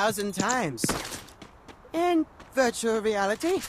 thousand times. In virtual reality.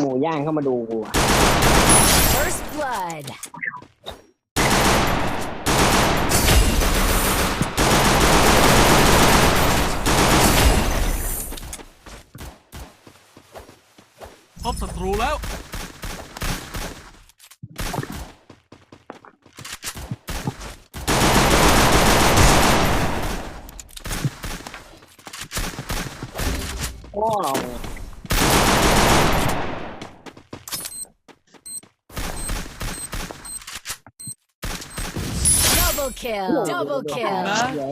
หมูย่างเข้ามาดูกูอะ First blood. พบศัตรูแล้ว พ่อเรา Double kill. Double นะ kill.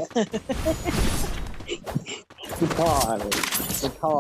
ที่พ่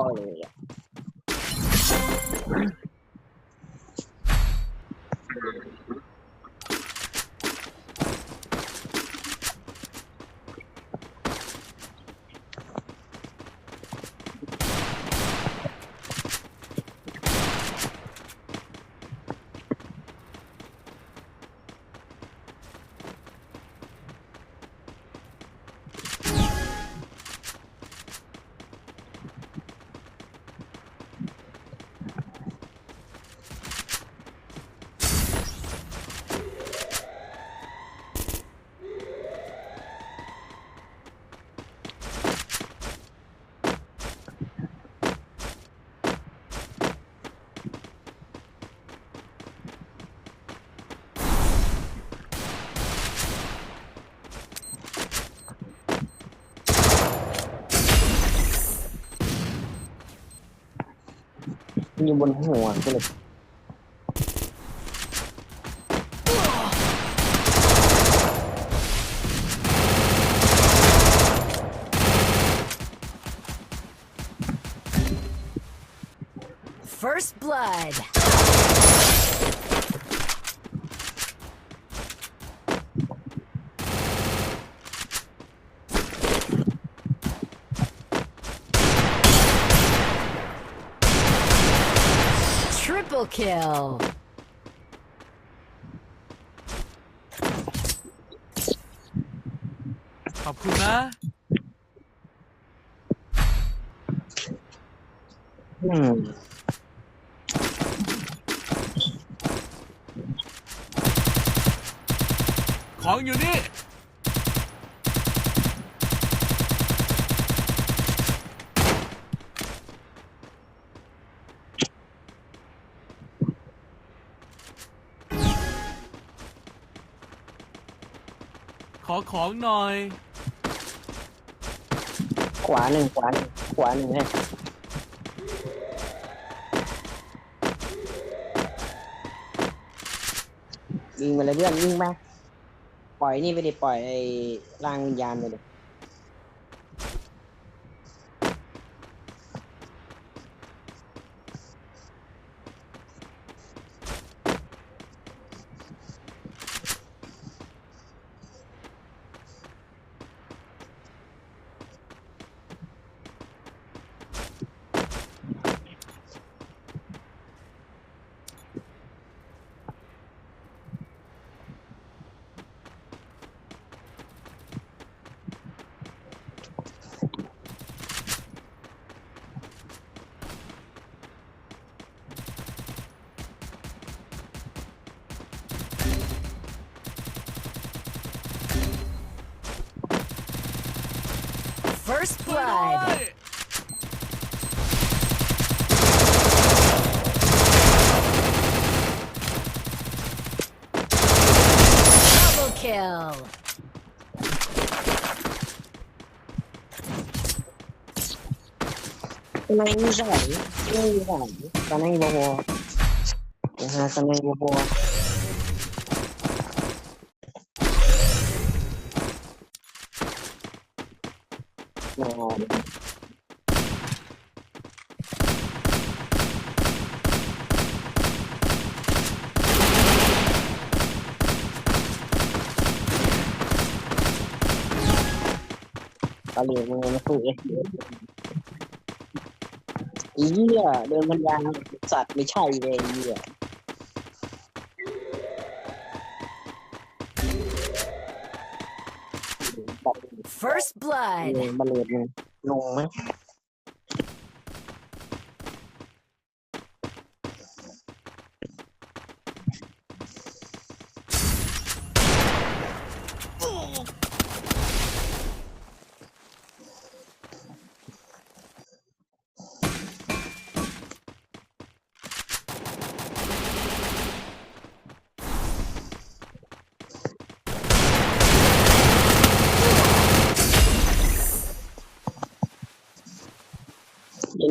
มันอยู่บนหัวก็เลย First blood. Triple kill. ขอบคุณนะ อืม ของอยู่นี่ อของหน่อย ขวาหนึ่งขวาหนึ่งขวาหนึ่งให้ยิงมาเลยเพื่อนยิงไปปล่อยนี่ไปดิปล่อยไอ้ร่างวิญญาณไปดิ First ช่วยด้ว blood. ย Double kill. สไนไม่ใช่ไม่ใช่สไนบวนะฮะสไนบว มาตะ เหลียวมือมาสู้เอ๊ะอีเหี้ยเดินบรรยายสัตว์ไม่ใช่เลยไอ้เหี้ย First เอ blood. อมาเลดมันลงไหม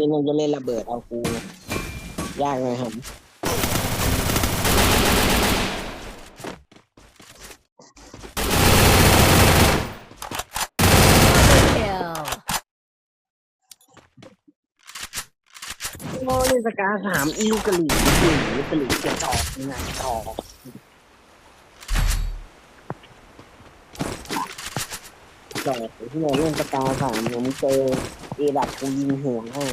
นี้มันจะเล่นระเบิดเอากูยากเลยครับโอ้ยสกาสามอีลูกกะหรี่อีลูกกะหรี่กระจอกยังไงจอก จอกที่เราเล่นสกาสามผมเจอเอดับกูยิงหัวให้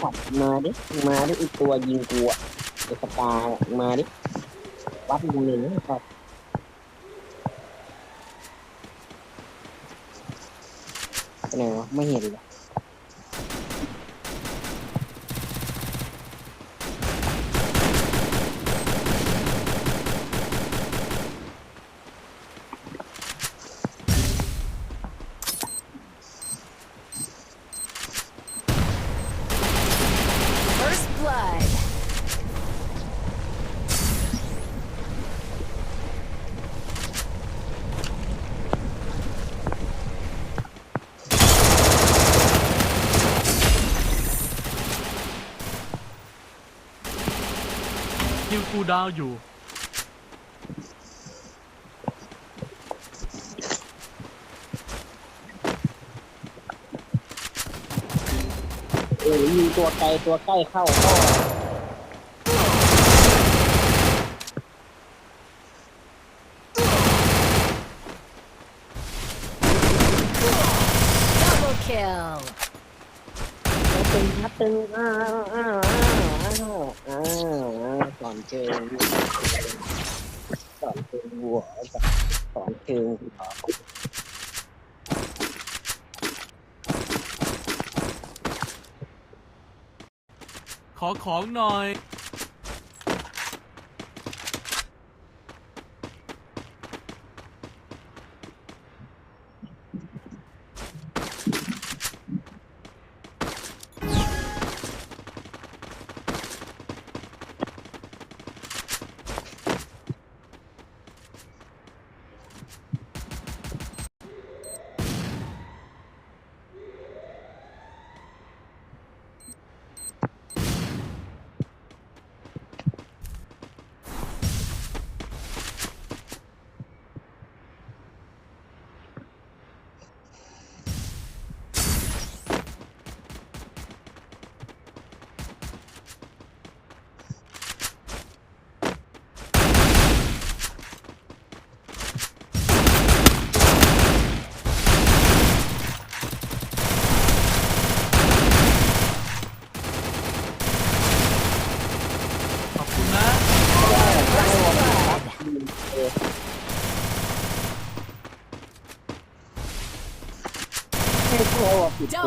ขับมาดิ มาดิไอตัวยิงกูอะไอสตาร์มาดิ วัดมึงเลยนะครับไปไหนวะไม่เห็นเลย คิวคูลดาวน์อยู่เออยิงตัวไกลตัวใกล้เข้าเข้า Double kill. ตึงครับตึงอ้าวอ้าวอ้าวอ้าวอ้าวส อนเชิงสอนเชิงวัวสอนเชิงหัวขอของหน่อย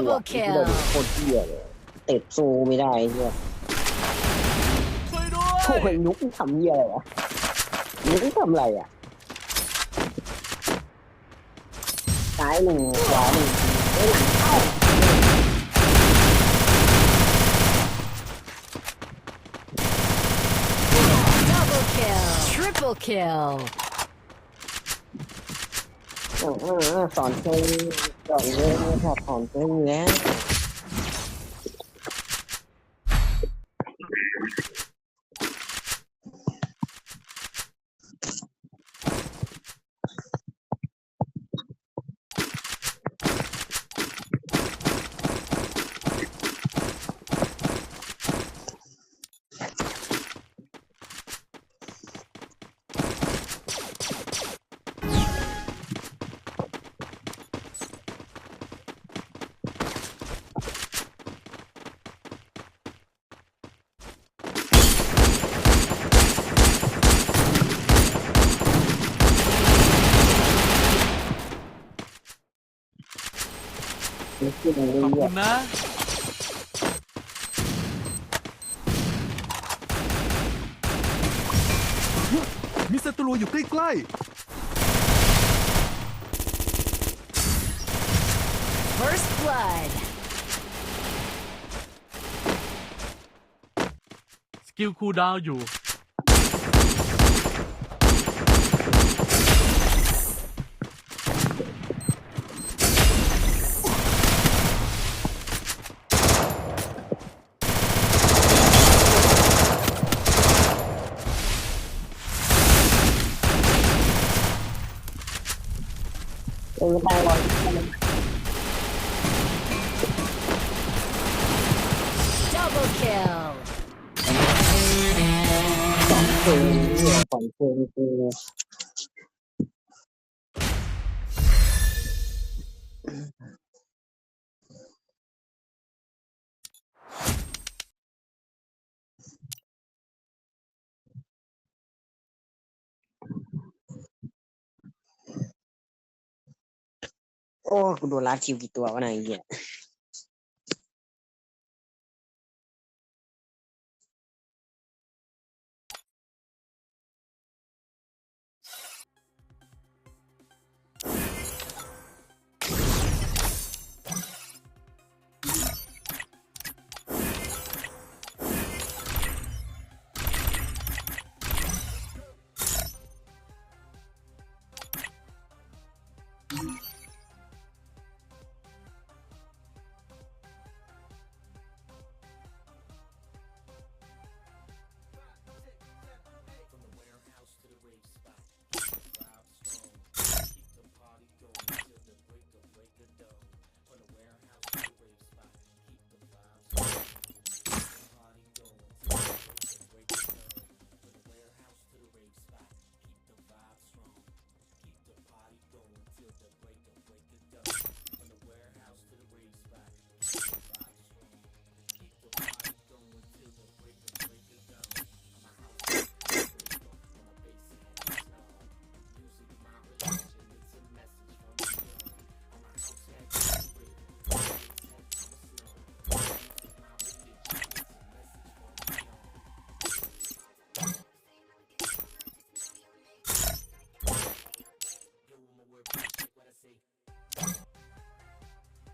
วกผิดตัว Double kill โคตรเหี้ยเลยเต็ดซูไม่ได้เนี่ยช่วยด้วโอ้ยยนุกทำเหี้ยอะไรวะนุกทำอะไรอะซ้ายหนึ่งขวาหนึ่งเอ้ยหลังเข้า Double kill. Triple kill. อ่าอ่าอ่าสอนเพลง จอดเลงครับสอนเพลงแล้ว นี่คือมันขอบเรื่คุอยณนะ มีศัตรูอยู่ใกล้ First blood. สกิลคูลดาวน์อยู่ เออได้ร้อย Double kill. สอนเลงสอนเพลงคือ โอ้กูโดนลัดคิวกี่ตัววะนายเหี้ย